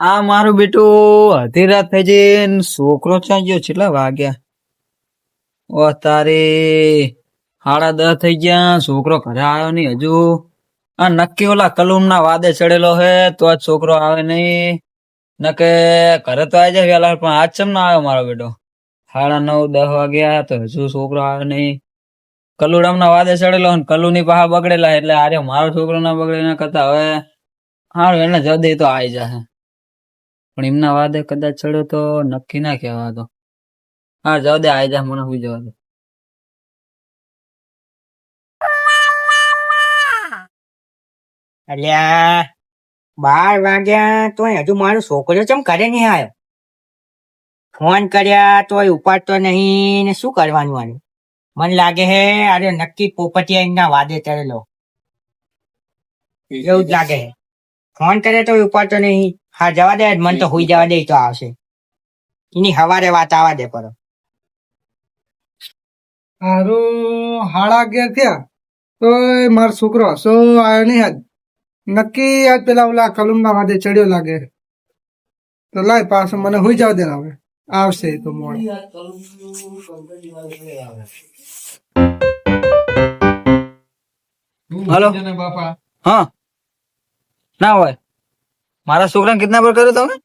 આ મારું બેટું અધી રાત થઈ જઈ છોકરો ક્યાં ગયો? કેટલા વાગ્યા? ઓ તારે, સાડા દસ થઈ ગયા, છોકરો ઘરે આવ્યો નહીં હજુ. આ નક્કી ઓલા કલુમ ના વાદે ચડેલો હે, તો આજ છોકરો આવે નહીં. નકે ઘરે તો આવી જાય વેલા પણ આજ ચમ ના આવ્યો મારો બેટો? સાડા નવ, દસ વાગ્યા, તો હજુ છોકરો આવે નહીં. કલુડામ ના વાદે ચડેલો ને કલુ ની પાહા બગડેલા એટલે આરે મારો છોકરો ના બગડે એના કરતા હવે. હારું, એને જલ્દી તો આવી જશે પણ એમના વાદે કદાચ ચડ્યો તો નક્કી ના કહેવાતો. હા, જાવ દે આવી જા, મને હું જવા દે. અલ્યા, બાર વાગ્યા તો હજુ મારો છોકરો ચમ કરે નહીં આવ્યો? ફોન કર્યા તોય ઉપાડતો નહીં ને શું કરવાનું આનું? મને લાગે હે, અરે નક્કી પોપટિયા એમના વાદે ચડેલો. એવું જ લાગે ફોન કરે તો ઉપાડતો નહીં. હા જવા દે મને તો હુઈ જવા દે તો આવશે. એની હવારે વાત આવા દે પર. હારું હાડા અગિયાર થયા? તો મારો છોકરો સો આવ્યો નહીં આજ. નક્કી આજ પેલા ઓલા કલુમના વાદે ચડ્યો લાગે. તો લાય પાછો મને હુઈ જાવ દે હવે. આવશે તો મોડ. હલો. બાપા. હા. ના હોય. મારા છોકરાને કિતના પર કર્યો તમે?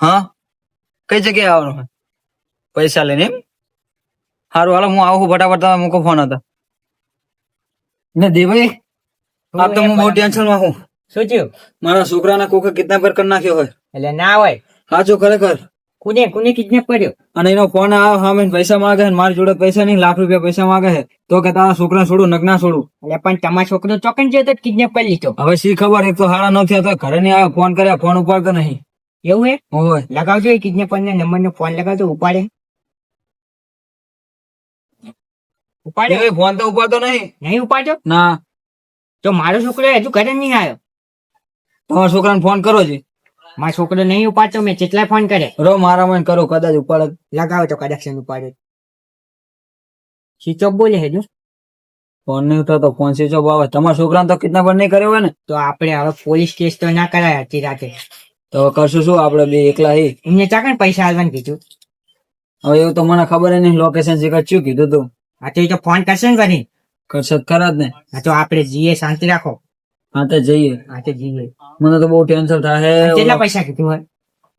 હા? કઈ જગ્યાએ આવવાનું પૈસા લઈને એમ? સારું હાલો હું આવું ફટાફટ તમે મૂકો ફોન હતા. ને દેભાઈ આપ તો હું બહુ ટેન્શનમાં હું. શું થયું? મારા છોકરાના કોકે પર કરી નાખ્યો હોય. એટલે ના હોય. સાચું ખરેખર. કુને કુને કિડનેપ કર્યો? અને એનો ફોન આવે સામે પૈસા માંગે છે મારી જોડે પૈસા નહીં લાખ રૂપિયા પૈસા માંગે છે. તો કે તારા છોકરા છોડું નક ના છોડું. એટલે પણ તમારા છોકરો ચોકન છે તો કિડનેપ કરી લીધો. હવે શી ખબર એક તો હાડા ન થયા તો ઘરે નહીં આવે ફોન કર્યા ફોન ઉપાડતો નહીં. એવું હે? હોય લગાવજો એ કિડનેપર ને નંબર નો ફોન લગાવજો ઉપાડે. ઉપાડે. હવે ફોન તો ઉપાડતો નહીં. નહીં ઉપાડજો ના. તો મારો છોકરો હજુ ઘરે નહીં આવ્યો. તમારા છોકરાને ફોન કરો છે મારો છોકરો નહીં ઉપાડતો મેં કેટલાય ફોન કરે રો મારા મન કરો કદાચ ઉપાડ. લગાવે તો કનેક્શન ઉપાડે. સ્વિચ ઓફ બોલે હજુ ફોન નહીં ઉઠાતો ફોન સ્વિચ ઓફ આવે. તમારા છોકરાને તો કિડનેપ નહીં કર્યો હોય ને? તો આપણે હવે પોલીસ કેસ તો ના કરાય હતી રાતે. તો કરશું શું? આપણે બે એકલા હી. એમને ચાકણ પૈસા આવવાનું કીધું? હવે એવું તો મને ખબર નહીં લોકેશન શીખર શું કીધું તું. આ તો ફોન કરશે ને કરી કરશે ખરા જ ને. આ તો આપણે જીએ શાંતિ રાખો. હા તો જઈએ. હાથે તો જીએ મને તો બહુ ટેન્શન થાય. કેટલા પૈસા કીધું હોય?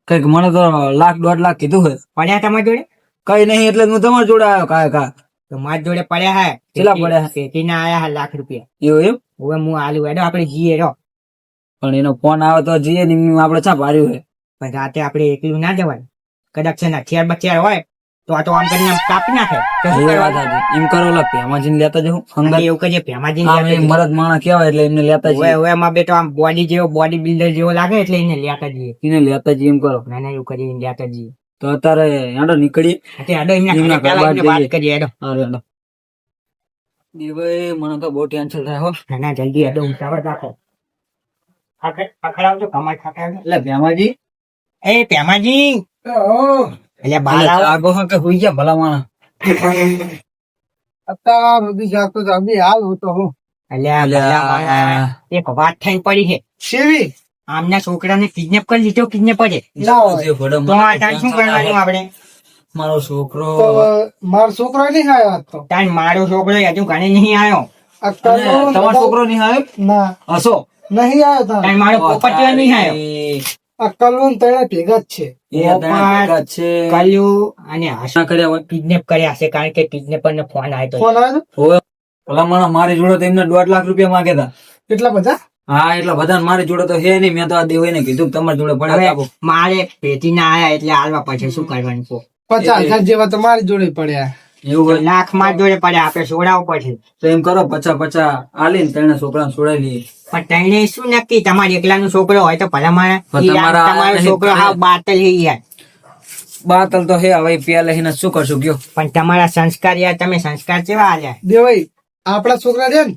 કંઈક મને તો લાખ દોઢ લાખ કીધું હોય. પડ્યા તમારી જોડે? કઈ નહીં એટલે હું તમારી જોડે આવ્યો કા તો મારી જોડે પડ્યા હે. કેટલા પડ્યા? કે ના આયા હે લાખ રૂપિયા. એવું એમ? હવે હું આલુ એડો આપણે જીએ રો પણ એનો ફોન આવે તો જઈએ ને આપણે આપડે ચા પાર્યું હે. પણ રાતે આપણે એકલું ના જવાય કદાચ છે ને હથિયાર બથિયાર હોય તો આ તો આમ કરીને આમ કાપી નાખે. એ વાત કરવાનું? એમ કરો લા પેમાજીને લેતા જવું અંગત એવું કરીએ ભેમાજી આમ એ મરદ માણસ કેવાય એટલે એમને લેતા જઈએ. હવે માં બેટો આમ બોડી જેવો બોડી બિલ્ડર જેવો લાગે એટલે એને લેતા જઈએ. એને લેતા જઈએ એમ કરો. ના ના એવું કરીએ લેતા જઈએ. તો અત્યારે હેડો નીકળી હેડો એમના વાત કરીએ હેડો. હારું હેડો. દેવાય મને તો બહુ ટેન્શન થાય હો. ના ના જલ્દી હેડો ઉતાવળ રાખો. પકડાવજો કમાઈ ખકડાવજો એટલે ભેમાજી એ ભેમાજી બહાર એટલે આવો. જાગો હો કે હુઈ ગયા ભલા માણસ અત્યાર સુધી જાગતો તો હાલ હું તો હું. એટલે આ ભલા માણસ. એક વાત થઈ પડી છે. શેવી? આમના છોકરાને કિડનેપ કરી લીધો. જે તો આ શું કરવાનું આપણે? મારો છોકરો મારો છોકરો નહીં આવ્યો તો. મારો છોકરો હજુ ઘણે નહીં આવ્યો. તમારો છોકરો નહીં આવ્યો? ના. હસો નહીં આવ્યો મારો પોપટીયો નહીં આવ્યો. કલું તળે ભેગા જ છે. છે. કલ્યું અને આશા. કર્યા હોય કિડનેપ કર્યા હશે કારણ કે કિડનેપર ને ફોન આવ્યો ફોન આવ્યો. ભલા મારી જોડે તો એમને દોઢ લાખ રૂપિયા માંગે હતા. એટલા બધા? હા એટલે બધા મારી જોડે તો હે નહીં. મેં તો આ દેવાય ને કીધું તમારી જોડે પડ્યા મારે પેટી ના આયા એટલે હાલવા પછી શું કરવાનું? પચાસ હજાર જેવા તમારી જોડે પડ્યા. એવું લાખમાં જોડે પડે આપણે સોડાવું પડશે. તો એમ કરો પચા પચા તેને છોકરાને છોડાવી લઈએ. પણ તઈને શું નક્કી? તમારે એકલાનો છોકરો હોય તો ભલા મારે તમારો છોકરો કરે. બાતલ છે યાર. બાતલ તો હે હવે પ્યા લઈને શું કરશું ગયો. પણ તમારા સંસ્કાર યાર તમે સંસ્કાર કેવા આલ્યા? દેવાઈ આપડા છોકરા છે ને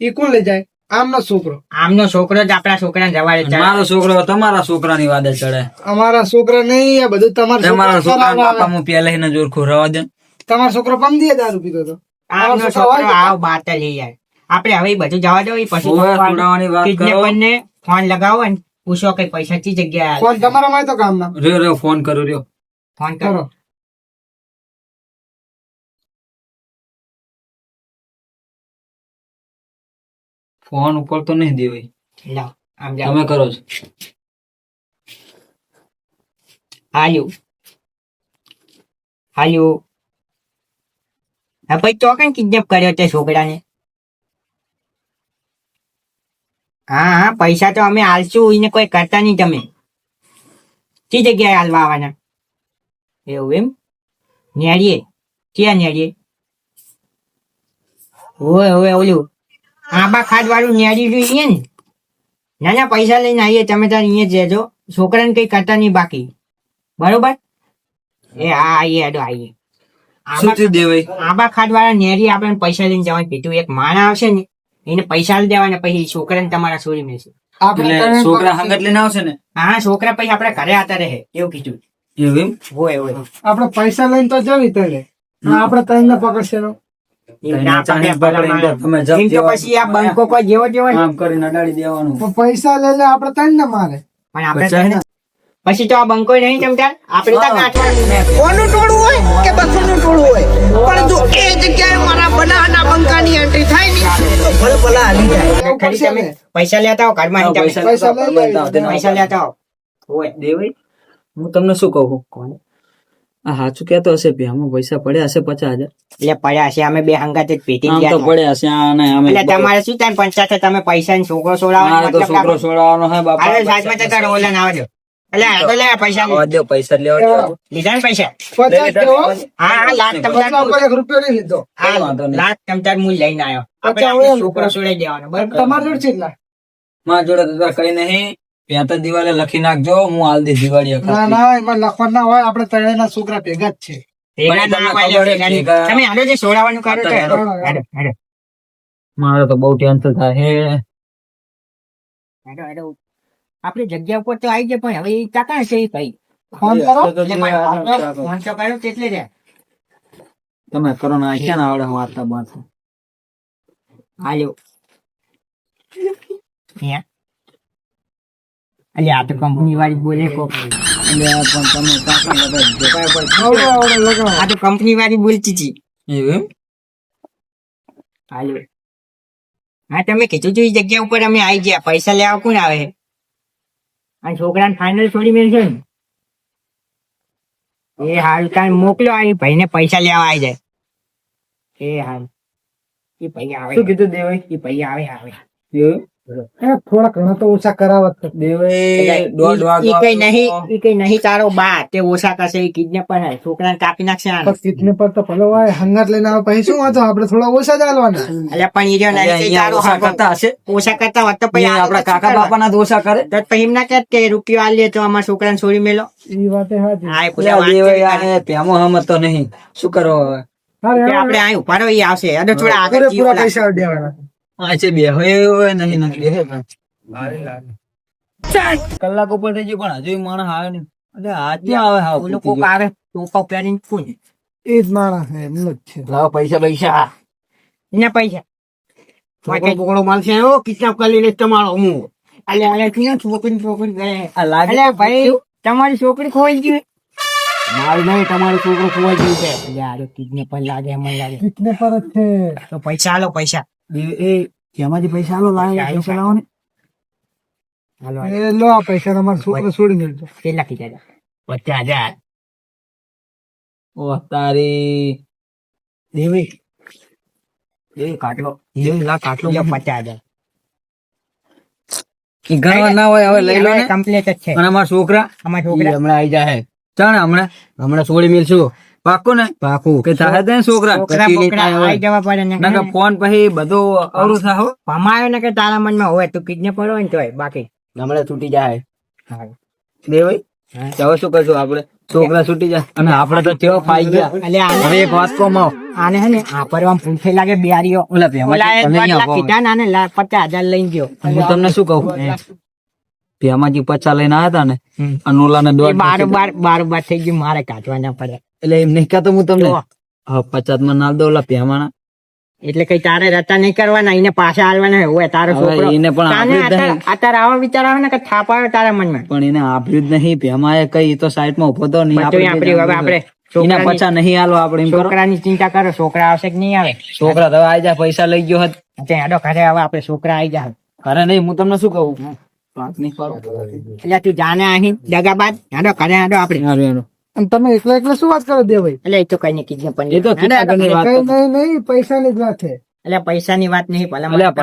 એ કોણ લઈ જાય? આમનો છોકરો. આમનો છોકરો જ આપણા છોકરા જવાડે અને મારો છોકરો તમારા છોકરાની વાદે ચડે. અમારા છોકરા નહીં આ બધું તમારા તમારા છોકરા છોકરા પાપા હું પ્યા લઈને જોરખું રવા દે. તમારો છોકરો પમદીએ દારૂ પીતો હતો છોકરો બાતલ યાર આપણે હવે બધું જવા દો પછી ફોન લગાવો ને પૂછો કઈ પૈસા ચી જગ્યા ફોન તમારા માં તો કામ ના રે રે ફોન કરો રહ્યો ફોન કરો. કરો. ફોન ઉપર તો નહીં દેવાય. લાવ આમ જાઓ. તમે કરો છો. હાલ્યો. હાલ્યો. હા, ભાઈ, તો કઈ કિડનેપ કર્યો તે છોકરાને? હા હા, પૈસા તો અમે હાલશું એને કોઈ કરતા નહીં તમે. કઈ જગ્યાએ હાલવા આવવાના? એવું એમ? નેડીએ? ક્યાં નેડીએ? ઓય ઓય, ઓલું, આંબા ખાડ વાળું નેડી જોઈએ ને ના ના, પૈસા લઈને આવીએ, તમે તાર અહીંયા જ રહેજો. છોકરાને કઈ કરતા નહીં બાકી. બરોબર? એ હા આવીએ આડો આવીએ શું આંબા થયું દેવાય આંબા ખાડ નેરી આપણે પૈસા લઈને જવાનું કીધું એક માણા આવશે ને એને પૈસા લઈ દેવાના પછી છોકરાને તમારા છોડી મેળશે. એટલે છોકરા હંગત લઈને આવશે ને? હા છોકરા પછી આપડે ઘરે આતા રહે. એવું કીધું. એવું હોય હોય. આપડે પૈસા લઈને તો જવી તળે આપડે ત્રણ પકડશે તો. એવું ના પકડે પકડીને તો તમે જપ એમ તો જેવા- પછી આ બંકો કોઈ જેવો જેવો ને. આમ કરીને અડાડી દેવાનું. પણ પૈસા લઈને લે આપણે ત્રણ ને મારે. પણ તો- પછી તો આ બંકો નહીં તમતાર આપણે તો કોનું ટોળું હોય કે બસુનું ટોળું હોય? પણ જો એ જગ્યાએ મારા બનાના બંકાની એન્ટ્રી થાય ને તો ભલ ભલા હાલી જાય. ખરી તમે પૈસા લેતા આવો ઘરમાં હા, પૈસા પૈસા લેતા લેજો. પૈસા લેતા આવો. હોય દેવાય હું તમને શું કહું? કોને? આ સાચું કેતો હશે ભેમાં પૈસા પડ્યા હશે પચાસ હજાર. એટલે પડ્યા હશે અમે બે હંગાત જ પેટી ગયા તો પડ્યા હશે અને અમે એટલે તમારે શું થાય પંચાયત તમે પૈસા ને છોકરો તો છોકરો કાં? છોડાવવાનો હે બાપા. અરે સાચમાં તો તારો ના આવજો. પૈસા લેવા લીધા ને પૈસા? હા લાખ તમતાર પચાસ ઉપર એક રૂપિયો નહીં લીધો. હા, વાંધો નહીં. લાખ તમતાર હું લઈને આવ્યો. આપણે પચાસ આપણે હોય છોકરો છોડાઈ દેવાનો બરાબર? તમારે જોડે કેટલા મારા જોડે તો કઈ નહીં. ત્યાં તો દિવાળે લખી નાખજો હું હાલ દઈશ દિવાળી ના. ના એમાં લખવા ના હોય આપણે ત્રણેયના છોકરા ભેગા જ છે. તમે હાલો જે છોડાવવાનું કરો મારે તો બહુ ટેન્શન થાય. હેડો. આપણી જગ્યા ઉપર તો આવી જાય પણ હવે એ કાકા છે એ ભાઈ ફોન કરો. એટલે ફોન તો કર્યો તેટલે રે તમે કરો ને ક્યાં ના આવડે વાર્તા બાત હાલ્યો અલે આ તો કંપની વાળી બોલે કોક. એટલે પણ તમે કાકા લગાડી દો. આવડો આવડો આ તો કંપની વાળી બોલતી હતી. એવું હાલ્યો હા તમે કીધું તું એ જગ્યા ઉપર અમે આવી ગયા. પૈસા લેવા કોણ આવે? અને છોકરાને ફાઇનલ છોડી મેળશે ને? એ હાલ કાલ મોકલો આ ભાઈને પૈસા લેવા આવી જાય. એ હાલ. એ ભાઈ આવે. શું કીધું દેવાય એ ભાઈ આવે આવે. થોડા ઘણા તો ઓછા કરાવત દેવે ઈ કઈ નહીં ઈ કઈ નહીં તારો બા તે ઓછા કરશે ઈ કિડનેપર હે છોકરા કાપી નાખશે આ પર તો ભલો હોય હંગાત લઈને આવે પછી શું વાંધો? આપણે થોડા ઓછા જ હાલવાના. અલ્યા પણ ઈ જો નહીં તારો ઓછા કરતા હશે. ઓછા કરતા હોત તો પછી આપણા કાકા બાપાના ના ઓછા કરે. તો પછી એમ ના કહેત કે રૂપિયો આ લે તો અમારા છોકરાને છોડી મેલો? ઈ વાતે હાજી હા એ એટલે પૂછા આ વાત દેવાય કરી. આને નહીં. શું કરો હવે? કે. આપણે અહીં ઊભા ઈ આવશે. અને થોડા આગળ પૂરા પૈસા દેવાના. આ છે બે હવે હવે નહીં નથી બે કલાક ઉપર થઈ ગયું પણ હજુ માણસ આવે નહીં. એટલે આજ ક્યાં આવે હા લોકો આવે ટોપા પહેરીને કોણ? એ જ માણસ એમનો જ છે. લાવ પૈસા પૈસા. એના પૈસા. છોકરો બોકડો માલશે એવો કિડનેપ કરી લે તમારો હું. અલ્યા અલ્યા ક્યાં છોકરી છોકરી ગયે? ભાઈ તમારી છોકરી ખોઈ ગઈ મારું નહીં તમારો છોકરો ખોવાઈ ગયું છે. અલ્યા આ કિડનેપર લાગે મને લાગે. કિડની જ છે. તો પૈસા આલો પૈસા. એ જેમાંથી પૈસા આલો લાવે પૈસા લાવો ને હાલો. એ લો આ પૈસા તમારા છોકરા છોડી મેળજો કેટલા કીધા પચાસ હજાર. ઓ તારી દેવી. દેવી કાટલો. દેવી લા કાટલો પચાસ હજાર. ગણવા ના હોય હવે લઈ લો ને. કમ્પ્લીટ જ છે. અને અમારા છોકરા અમારા છોકરા. હમણાં આવી જાય ચાણે હમણાં. હમણાં છોડી મેલશું. પાકું ને? પાકું કે થાય તો છોકરા? છોકરા પછી બોકરા નહીં થાય આવી જવા પડે ને. નકર ફોન પછી બધું અવરું થાય હો. ને કે તારા મનમાં હોય તું કિડનેપર હોય ને તોય બાકી. હમણાં છૂટી જાય. હા. દેવાય હા. તો હવે શું કરશું આપણે? છોકરા છૂટી જાય. અને આપણે તો તેઓ ફાઈ ગયા. એટલે હવે એક વાત કહું આને હે ને આ પરવામ લાગે બિહારીઓ. ઓલા આવો. કીધા ને આને લા- પચાસ હજાર લઈને ગયો. હું તમને શું કહું? ભેમાજી પચાસ લઈને આવ્યા હતા ને. અને એ બાર બાર બાર બાર થઈ ગયું મારે કાઢવા ના પડે. એટલે એમ નહીં કહેતો હું તમને. પચાસમાં નાલ દો ઓલા ભેમાના. એટલે કઈ તારે રતા નહીં કરવાના એને પાછા હાલવાના હોય તારો છોકરો. એને પણ અત્યારે. આવા વિચાર આવે ને કે થાપ આવે તારા મનમાં. પણ એને આપ્યું જ નહીં ભેમાએ કઈ તો સાઈડમાં ઊભો તો નહીં હવે આપણે એના છોકરાની- પછા નહીં હાલો આપણે છોકરાની ચિંતા કરો છોકરા આવશે કે નહીં આવે? છોકરા તો આવી જાય પૈસા લઈ ગયો હતો. ત્યાં ઘરે હવે આપણે છોકરા આવી જાય ઘરે નહીં હું તમને શું કહું? વાત નહીં એટલે તું જાને અહીં દગાબાદ હેડો ઘરે હેડો આપણે. તમે એકલા એકલા શું વાત કરો દે ભાઈ? એટલે એ તો કઈ નહીં કીધું પણ એ તો કઈ નહીં નહીં પૈસા ની જ વાત છે. એટલે પૈસા ની વાત નહીં ભલા પૈસા.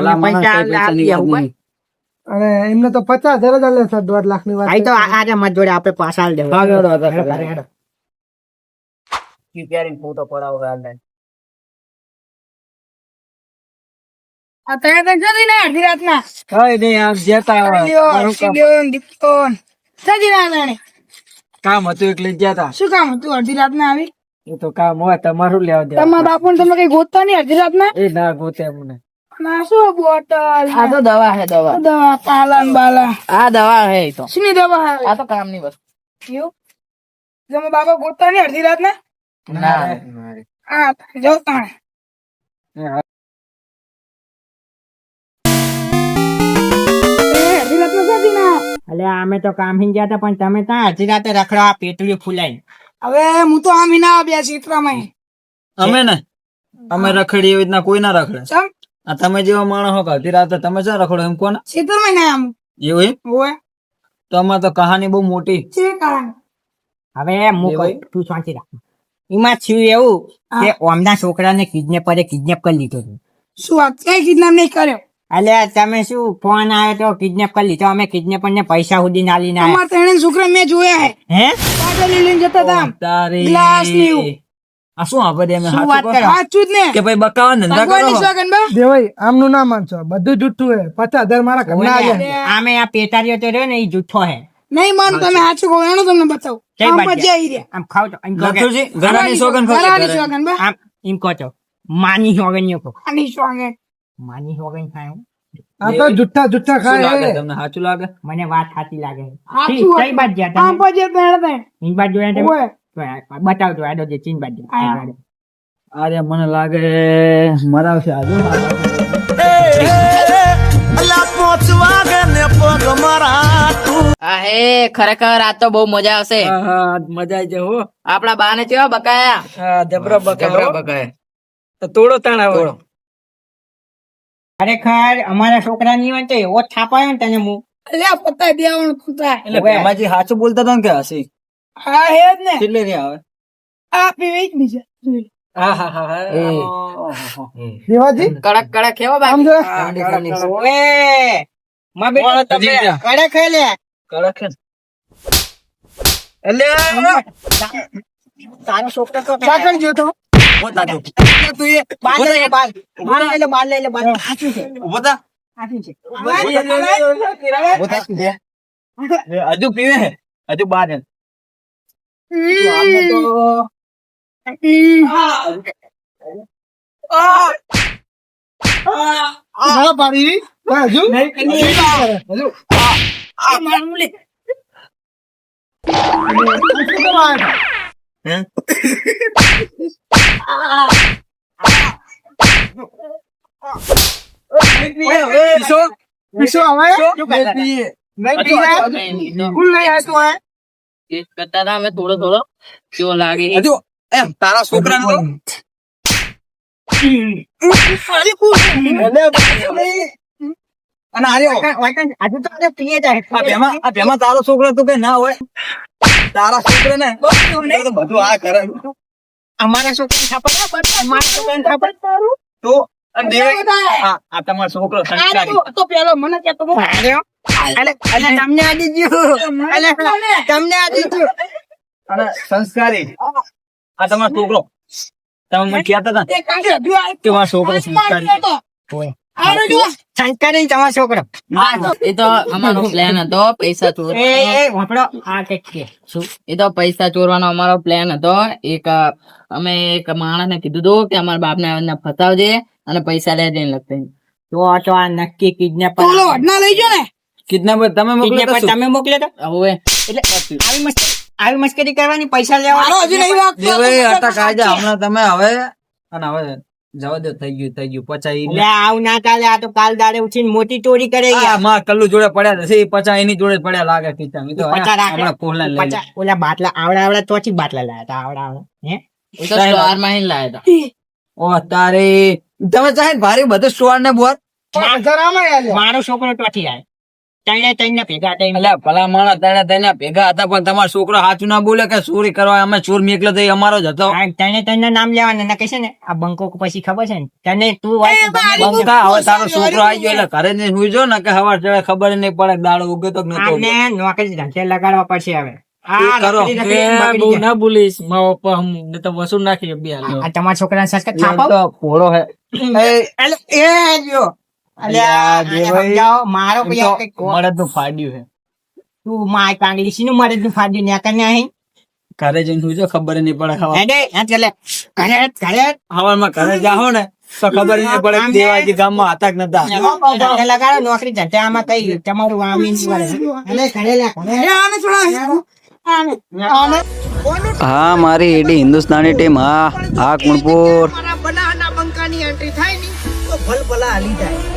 અને એમને તો પચાસ હજાર જ આલે સર દોઢ લાખની વાત તો આજે મત જોડે આપણે પાછા દેવું. હા, હેડો, હેડો, હેડો, હેડો. ઘરે ફોટો પડાવો. આ તને તને જતી ને અડધી રાતના. કઈ નહીં આમ જતા કામ- સીડીઓ ને દીપકો ને. જતી રાતના કામ હતું એટલે ગયા તા. શું કામ હતું? અડધી રાત ના આવી? એ તો કામ હોય તમારું લેવા દે તમારા બાપુ ને તમે કઈ ગોતતા નહીં અડધી રાતના? એ ના ગોતે મને ના શું બોટલ? આ તો દવા હે દવા. દવા પાલન બાલા. આ દવા હે તો. શું દવા હે? આ તો કામની વસ્તુ. એવું? તમે બાપા ગોતતા નહીં અડધી રાત ના. ના આ જો તાણે અલ્યા અમે તો કામ હિન ગયા હતા પણ તમે ત્યાં અડધી રાતે રખડો આ પેટલી ફૂલાઈ હવે હું તો આમ ના બે ચિત્રમાં અમે ને? અમે રખડી એવી રીતના કોઈ ના રખડે. આ તમે જેવા માણસ હો અડધી રાતે તમે શા રખડો એમ કોને? ચિત્રમાં ના આમ એવું એમ? હોય. તો અમાર તો કહાની બહુ મોટી. હવે હું કહું? તું શાંતિ રાખ. એમાં થયું એવું કે ઓમના છોકરાને કિડનેપરે કિડનેપ કરી લીધો. શું વાત? કઈ કિડનેપ નહીં કર્યો? અલ્યા તમે શું ફોન આવ્યો તો કિડનેપ કરી લીધો? અમે કિડનેપર ને પૈસા સુધી ના લઈને અમાર ત્રણે છોકરા મેં જોયા હે. હે? પાટલી લઈને જતા હતા આમ. તારી. ગ્લાસ ને આ શું આપે અમે શું વાત? કરો? સાચું જ ને. કે ભાઈ બકાવા ધંધા કરો? દેવાઈ આમનું ના માનશો. બધું જુઠ્ઠું હે. પચાસ હજાર મારા ઘરના આવ્યા. આમે આ પેટારીઓ તો રહ્યો ને એ જૂઠો હે. નહીં માનું તમે સાચું કહો એનો તમને બતાવું. આમ બાજુ? આવી રહ્યા. આમ ખાવ તો એમ કહો કે- સોગન ઘરાની ઘરાની સોગન બા. આમ એમ કહો છો માની યો કહો. માની સોગંદ. માની સોગંદ ખાય આ તો જુઠ્ઠા જુઠ્ઠા ખાય તમને? સાચું લાગે? મને વાત સાચી લાગે. સાચું કઈ વાત. બાજુ ગયા આમ તમે પછી ત્રણે ત્રણે. ઈન બાજુ જોયા તમે? તો બતાવજો આડો જે ચીન બાજુ અરે મને લાગે મરાવશે આજુ. આ હે ખરેખર આ તો બહુ મજા આવશે. હા, હા, મજા આવી જવું હો. આપડા બા ને કેવા બકાયા જબરો બકાય. તોડો તાણ હવે. ખરેખર અમારા છોકરા ની વાંચે એવો છાપાયો ને તને હું અલ્યા પતાય દેવાનું કુતરા એટલે પ્રેમાજી સાચું બોલતા હતા ને કે હસી? હા હે જ ને. કેટલે રે આવે આ પીવે જ બીજા. હા હા હા હા. દેવાજી? કડક કડક કેવા બાકી. જો ઓએ માં બેટા તમે જીજા? કડે લે. કડક. તારો છોકરો તો ઊભો થા તું. બાર લે બાર બાર લે બાર લે બાર સાચું છે. ઊભો થા. સાચું છે. ઊભો થા. એ હજુ પીવે હજુ બાર હે. તો ના પાડી. હજુ? હજુ હે? પીશો? પીશો હવે શું કરતા હતા? પીએ. નહીં હજુ, પીએ. હજુ, નહીં, ફૂલ નહીં આવતું હે ટેસ્ટ કરતા હતા અમે થોડો થોડો કેવો લાગે હજુ એમ તારા છોકરા તો અને આર્યો વાંકણ, હજુ તો આપણે પીએ જાય આ ભેમાં આ ભેમાં તારો છોકરો તો કઈ ના હોય તારા છોકરા ને તો બધું આ કરે અમારા છોકરા થાપા અમારા છોકરા થાપા તો આ દેવે આ આ તમારો છોકરો સંસ્કારી. તો પેલો મને કેતો બહુ અલે અલે તમને આજી ગયું. અલે તમને આજી ગયું. અને સંસ્કારી. આ તમારો છોકરો. તમે મને કહેતા હતા કે મારો છોકરો સંસ્કારી જો. સંસ્કારી તમારો છોકરો. એ તો અમારો પ્લાન હતો પૈસા ચોર એ એ વાપડો આ કે શું? એ તો પૈસા ચોરવાનો અમારો પ્લાન હતો. એક અમે એક માણસ ને કીધું હતું કે અમારા બાપ ને ફસાવજે અને પૈસા લે જઈને લગતા. તો તો આ નક્કી કિડનેપ વડના લઈ ગયો ને. કિડનેપર તમે મોકલ્યો તમે મોકલ્યો તો. હવે. એટલે આવી મસ્તી આવી મસ્કરી કરવાની પૈસા લેવા હજી નહીં જાય હમણાં તમે હવે અને હવે જવા દો થઈ ગયું થઈ ગયું પચાઈ લે આવ ના કાલે આ તો કાલ દાડે ઉઠીને મોટી ચોરી કરે આ માં કલ્લુ જોડે પડ્યા છે પચાઈ એની જોડે જ પડ્યા લાગે ખીચામાં. ઈ તો. હમણાં પોહલા લઈ. ઓલા બાટલા આવડા આવડા ચોચી બાટલા લાયા તા આવડા આવડા હે એ તો સ્ટોરમાં ହିଁ લાયા ઓ તારે તમે ચાહે ભારે બધું સ્ટોર ને બોર. મારો છોકરો ટોટી આવે તઈને તઈને ભેગા થઈને એટલે ભલા માણસ તને તઈને ભેગા હતા પણ તમારો છોકરો સાચું ના બોલે કે ચોરી કરવા અમે ચોર મેકલો તો અમારો જ હતો આ તઈને નામ લેવાના ના કહેશે ને આ બંકો પછી ખબર છે ને તને તું. બંકા હવે તારો છોકરો આવી ગયો એટલે ઘરે ને હુઈ જો ને કે હવાર ચડે ખબર નહીં પડે દાડો ઉગે તો કે નતો. આને નોકરી ધંધે લગાડવા પડશે હવે આ એ મારા હમ ને ફાડ્યું તું માય કાંગલી શીનું મરદનું ફાડ્યું ન્યા કને અહીં ઘરે જઈને હુઈ ખબર નહીં પડે ઘરે ઘરે હવારમાં ઘરે જાહો ને તો ખબર નહીં પડે દેવાજી ગામમાં હતા કે નતા. લગાડો નોકરી આમાં કઈ તમારું ઘરે હા મારી એડી હિન્દુસ્તાની ટીમ હા હા કુણપુર. બનાના બંકાની એન્ટ્રી થાયની તો ભલ ભલા હાલી જાય.